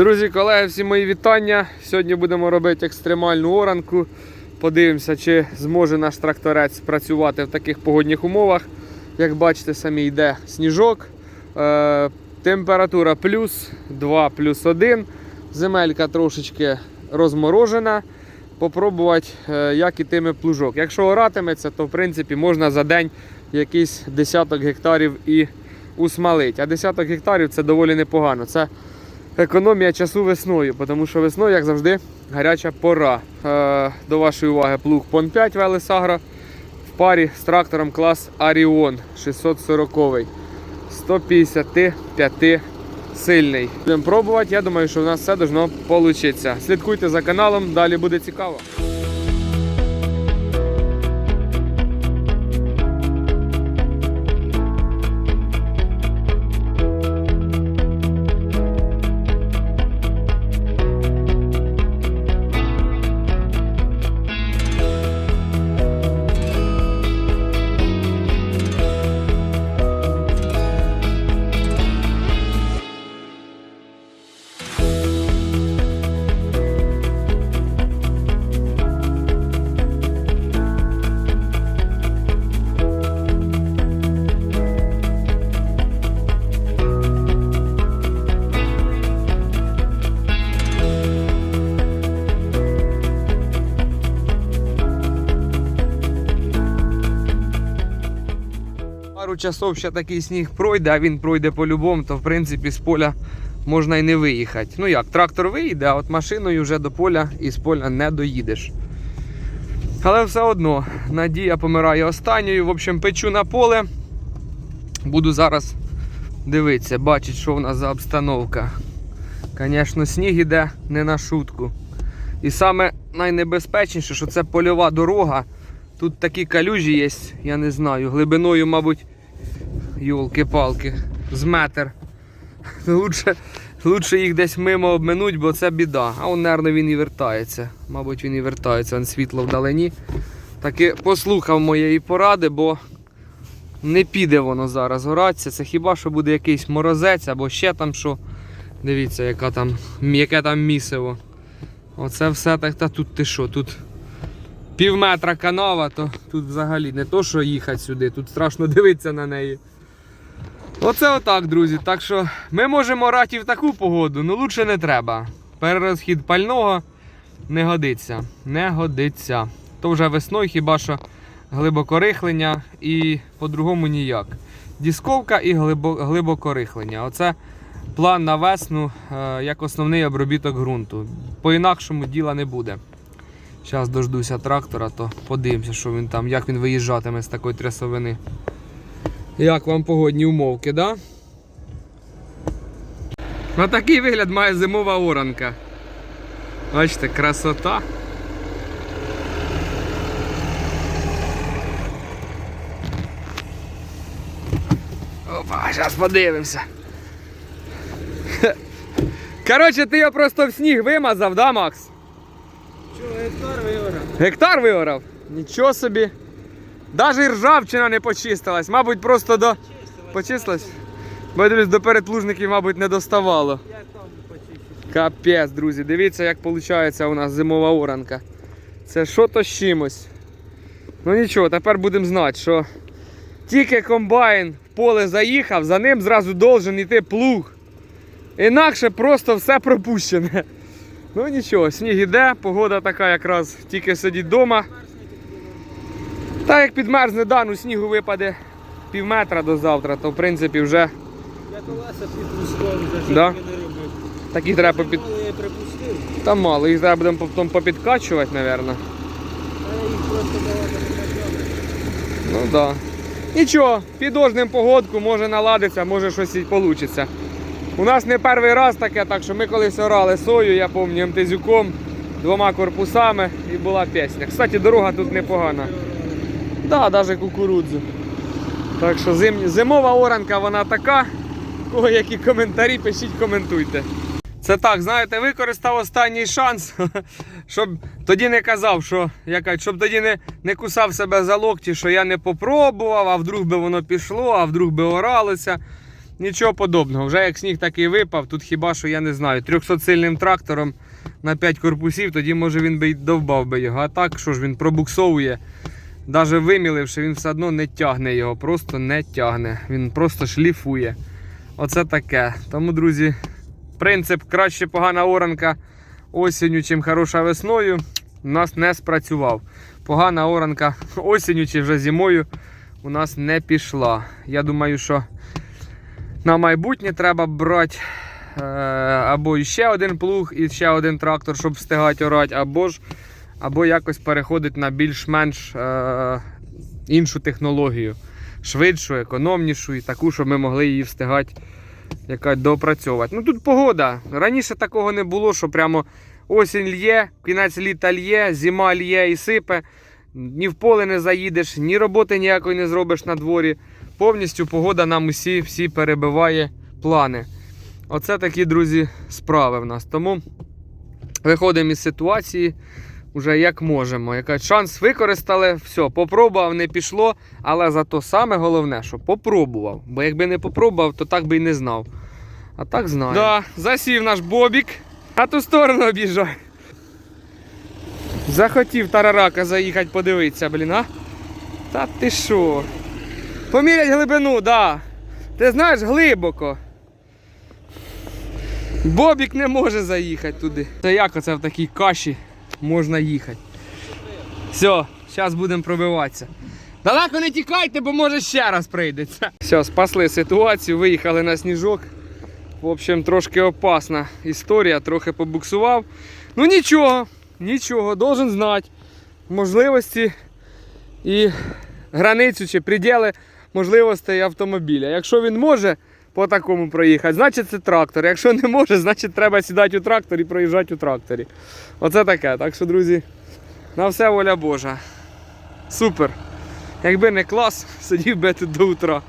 Друзі, колеги, всі мої вітання. Сьогодні будемо робити екстремальну оранку. Подивимося, чи зможе наш тракторець працювати в таких погодних умовах. Як бачите, самі йде сніжок. Е, температура плюс 2, плюс 1. Земелька трошечки розморожена. Попробувати, е, як ітиме плужок. Якщо оратиметься, то в принципі можна за день якийсь десяток гектарів і усмалити. А десяток гектарів це доволі непогано. Це економія часу весною, тому що весною, як завжди, гаряча пора. Е, до вашої уваги плуг Пон 5 Велесагра в парі з трактором клас Аріон 640 155 сильний. Будемо пробувати. Я думаю, що в нас все должно вийти. Слідкуйте за каналом, далі буде цікаво. Пару часов ще такий сніг пройде, а він пройде по-любому, то в принципі з поля можна й не виїхати. Ну як, трактор виїде, а от машиною вже до поля і з поля не доїдеш. Але все одно, надія помирає останньою. В общем, печу на поле. Буду зараз дивитися, бачити, що в нас за обстановка. Звісно, сніг іде не на шутку. І саме найнебезпечніше, що це польова дорога. Тут такі калюжі є, я не знаю, глибиною, мабуть, йолки-палки, з метр. Лучше, лучше їх десь мимо обминуть, бо це біда. А он, нервно, він і вертається. Мабуть, він і вертається, он світло вдалині. Таки послухав моєї поради, бо не піде воно зараз горатися. Це хіба що буде якийсь морозець або ще там що. Дивіться, яка там, яке там місиво. Оце все так, та тут ти що, тут пів метра канава, то тут взагалі не то, що їхати сюди, тут страшно дивитися на неї. Оце отак, друзі. Так що ми можемо рати в таку погоду, але лучше не треба. Перерозхід пального не годиться. Не годиться. То вже весною хіба що глибокорихлення і по-другому ніяк. Дісковка і глибо, глибокорихлення. Оце план на весну е, як основний обробіток ґрунту. По-інакшому діла не буде. Зараз дождуся трактора, то подивимося, що він там, як він виїжджатиме з такої трясовини. Як вам погодні умовки, да? На такий вигляд має зимова оранка. Бачите, красота. Опа, зараз подивимося. Коротше, ти його просто в сніг вимазав, да, Макс? Чого, гектар вигорав? Гектар вигорав? Нічого собі. Навіть ржавчина не почистилась. Мабуть, просто до. Почистилась? Бо я дивлюсь, до передплужників, мабуть, не доставало. Я. Капець, друзі, дивіться, як виходить у нас зимова оранка. Це що то з чимось. Ну нічого, тепер будемо знати, що тільки комбайн в поле заїхав, за ним зразу должен йти плуг. Інакше просто все пропущене. Ну нічого, сніг іде, погода така якраз тільки сидіть вдома. Та як підмерзне, да, ну снігу випаде пів метра до завтра, то в принципі вже Я колеса підпускав, за Да? не робив. такі треба попід... Мало я припустив, Там мало, їх треба будемо потім попідкачувати, мабуть. а я їх просто давати не. Ну да. Нічого, підожним погодку, може наладиться, може щось і вийде. У нас не перший раз таке, так що ми колись орали сою, я пам'ятаю, МТЗюком, двома корпусами і була пісня. Кстати, дорога тут непогана. Да, навіть кукурудзу. Так що зим... зимова оранка вона така. Кого які коментарі, пишіть, коментуйте. Це так, знаєте, використав останній шанс, щоб тоді не казав, що я кажу, щоб тоді не, не кусав себе за локті, що я не попробував, а вдруг би воно пішло, а вдруг би оралося. Нічого подобного. Вже як сніг такий випав, тут хіба що я не знаю, 300-сильним трактором на 5 корпусів, тоді може він би й довбав би його. А так, що ж він пробуксовує. Навіть виміливши, він все одно не тягне його, просто не тягне. Він просто шліфує. Оце таке. Тому, друзі, принцип краще погана оранка осінню, чим хороша весною, у нас не спрацював. Погана оранка осінню чи вже зимою у нас не пішла. Я думаю, що на майбутнє треба брати е, або ще один плуг і ще один трактор, щоб встигати орати, або ж або якось переходити на більш-менш е, іншу технологію. Швидшу, економнішу і таку, щоб ми могли її встигати якась доопрацьовувати. Ну тут погода. Раніше такого не було, що прямо осінь лє, кінець літа лє, зима лє і сипе. Ні в поле не заїдеш, ні роботи ніякої не зробиш на дворі. Повністю погода нам усі всі перебиває плани. Оце такі, друзі, справи в нас. Тому виходимо із ситуації вже як можемо. Якась шанс використали, все, попробував, не пішло. Але зато саме головне, що попробував. Бо якби не попробував, то так би і не знав. А так знаю. Да, засів наш бобік. На ту сторону об'їжджай. Захотів тарарака заїхати подивитися, блін, а? Та ти що? Помірять глибину, да. Ти знаєш глибоко. Бобік не може заїхати туди. Це як оце в такій каші можна їхати. Все, зараз будемо пробиватися. Далеко не тікайте, бо може ще раз прийдеться. Все, спасли ситуацію, виїхали на сніжок. В общем, трошки опасна історія, трохи побуксував. Ну нічого, нічого, должен знати можливості і границю чи приділи можливостей автомобіля. Якщо він може по такому проїхати, значить це трактор. Якщо не може, значить треба сідати у трактор і проїжджати у тракторі. Оце таке. Так що, друзі, на все воля Божа. Супер. Якби не клас, сидів би тут до утра.